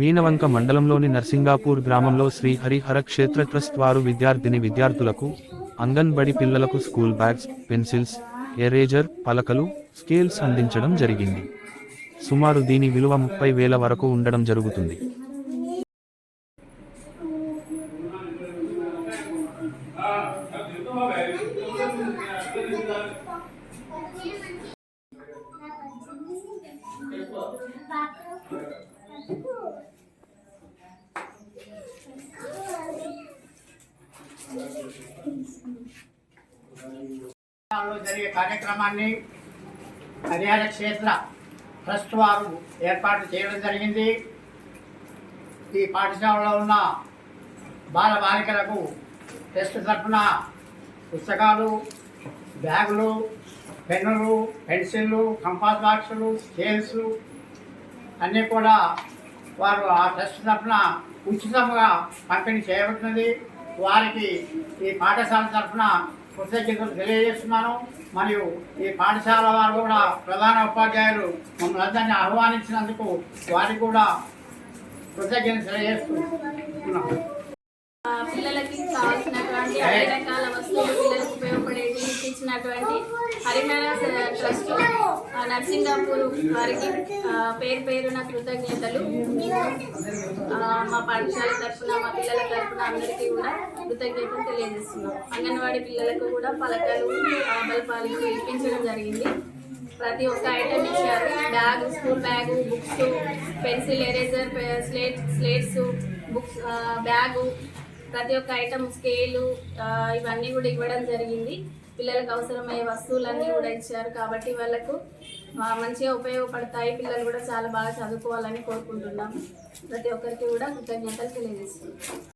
వీణవంక మండలంలోని నర్సింగాపూర్ గ్రామంలో శ్రీ హరిహర క్షేత్ర ట్రస్ట్ వారు విద్యార్థిని విద్యార్థులకు అంగన్బడి పిల్లలకు స్కూల్ బ్యాగ్స్ పెన్సిల్స్ ఎరేజర్ పలకలు స్కేల్స్ అందించడం జరిగింది. సుమారు దీని విలువ ముప్పై వేల వరకు ఉండడం జరుగుతుంది. జరిగే కార్యక్రమాన్ని హరిహర క్షేత్ర ట్రస్ట్ వారు ఏర్పాటు చేయడం జరిగింది. ఈ పాఠశాలలో ఉన్న బాల బాలికలకు టెస్ట్ తరఫున పుస్తకాలు బ్యాగులు పెన్నులు పెన్సిళ్ళు కంపాస్ బాక్సులు స్కేల్స్ అన్నీ కూడా వారు ఆ ట్రస్ట్ తరఫున ఉచితంగా పంపిణీ చేయబడుతుంది వారికి ఈ పాఠశాల తరఫున కృతజ్ఞతలు తెలియజేస్తున్నాను. మరియు ఈ పాఠశాల వారు కూడా ప్రధాన ఉపాధ్యాయులు మమ్మల్ని అందరినీ ఆహ్వానించినందుకు వారికి కూడా కృతజ్ఞతలు తెలియజేస్తున్నాం పిల్లలకి కావాల్సినటువంటి అన్ని రకాల వస్తువులు పిల్లలకు ఉపయోగపడేవి ఇచ్చినటువంటి హరిహర ట్రస్ట్ నర్సింగాపూర్ వారికి పేరు పేరున కృతజ్ఞతలు. మా పాఠశాల తరఫున మా పిల్లల తరఫున అందరికీ కూడా కృతజ్ఞతలు తెలియజేస్తున్నాం. అంగన్వాడీ పిల్లలకు కూడా పలకలు బల్పాలు ఇప్పించడం జరిగింది. ప్రతి ఒక్క ఐటమ్ ఇచ్చారు. Bag school bag books pencil eraser slate slates books bag ప్రతి ఒక్క ఐటమ్ స్కేలు ఇవన్నీ కూడా ఇవ్వడం జరిగింది. పిల్లలకు అవసరమయ్యే వస్తువులన్నీ కూడా ఇచ్చారు కాబట్టి వాళ్ళకు మంచిగా ఉపయోగపడతాయి. పిల్లలు కూడా చాలా బాగా చదువుకోవాలని కోరుకుంటున్నాము. ప్రతి ఒక్కరికి కూడా కృతజ్ఞతలు తెలియజేస్తున్నాం